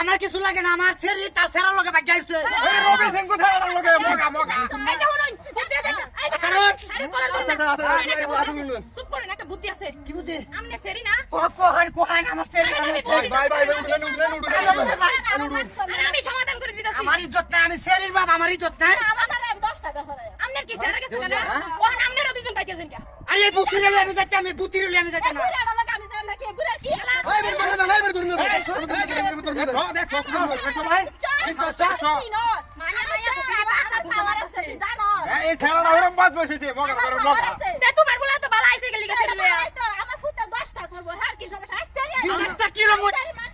আমার কিছু লাগে না আমার শরীর তার সেরা লগে রবি সিং মগা মগা। কারণ? আচ্ছা আচ্ছা আচ্ছা চুপ করেন একটা বুদ্ধি আছে। কি বুঝে আমনে সেরি না? ও কোহান কোহান আমার আমি সমাধান করে দিতেছি ইজ্জত নাই আমি শরীর বাবা আমার ইজ্জত নাই। আমনের কি সেরা গেছে না ও আমনেরও দুজন পাইতে যেন আরে বুদ্ধি আমি না। কি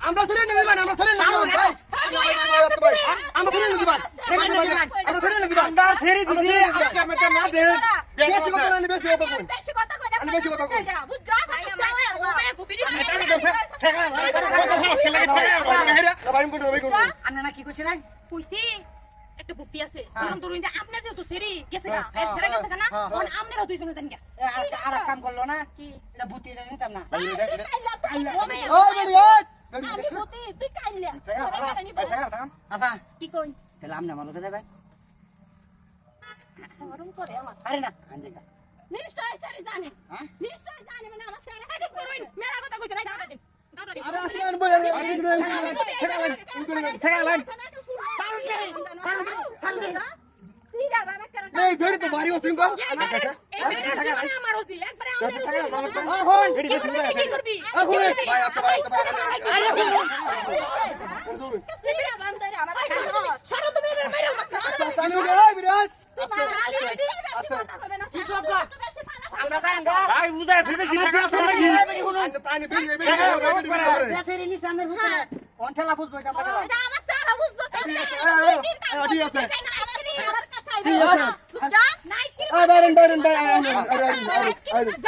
আমরা ছেড়ে নিয়ে দিবেন আমরা ছেড়ে দিবেন ভাই আমরা ছেড়ে নিয়ে দিবেন আমরা ছেড়ে নিয়ে দিবেন আন্ডার ছেড়ে দিছি আজকে আমি তো না দে বেশি কথা না বেশি কথা কোন বেশি কথা কই আমি বেশি কথা কই। বুঝছ ও ভাই ভাই আপনারা কি কইছিলেন কইছি একটা বুদ্ধি আছে যেমন ধরুন যে আপনার যেহেতু সেরি গেছে গা সেরা গেছে গা না ওন আমনেরও দুইজনে জানি গা আর এক কাম করল না কি এটা বুদ্ধি রে নিতাম না ওই বেড়ি আমি বুদ্ধি তুই কাইলে আবা কি কই তাহলে আমনে গরম করে আমার আরে না আনজে গা নিশ্চয় জানে হ্যাঁ? জানে মানে আমার সেরা কাছে করুন মেলা কথা কইছে রাই দাঁড়া দিন আরে আসেন বই আরে এই বেড়ি তো ভারী অসিং কর আমার হচ্ছে একবারে আমার হন কি করবি এখন ভাই আপনি ভাই আপনি আরে হন সরো তুমি মেরে মারছো তানি ওই বেড়ি কি চোখ আমরা যাই গা ঠিক আছে নাই কি আরে বাইরেন বাইরেন আরে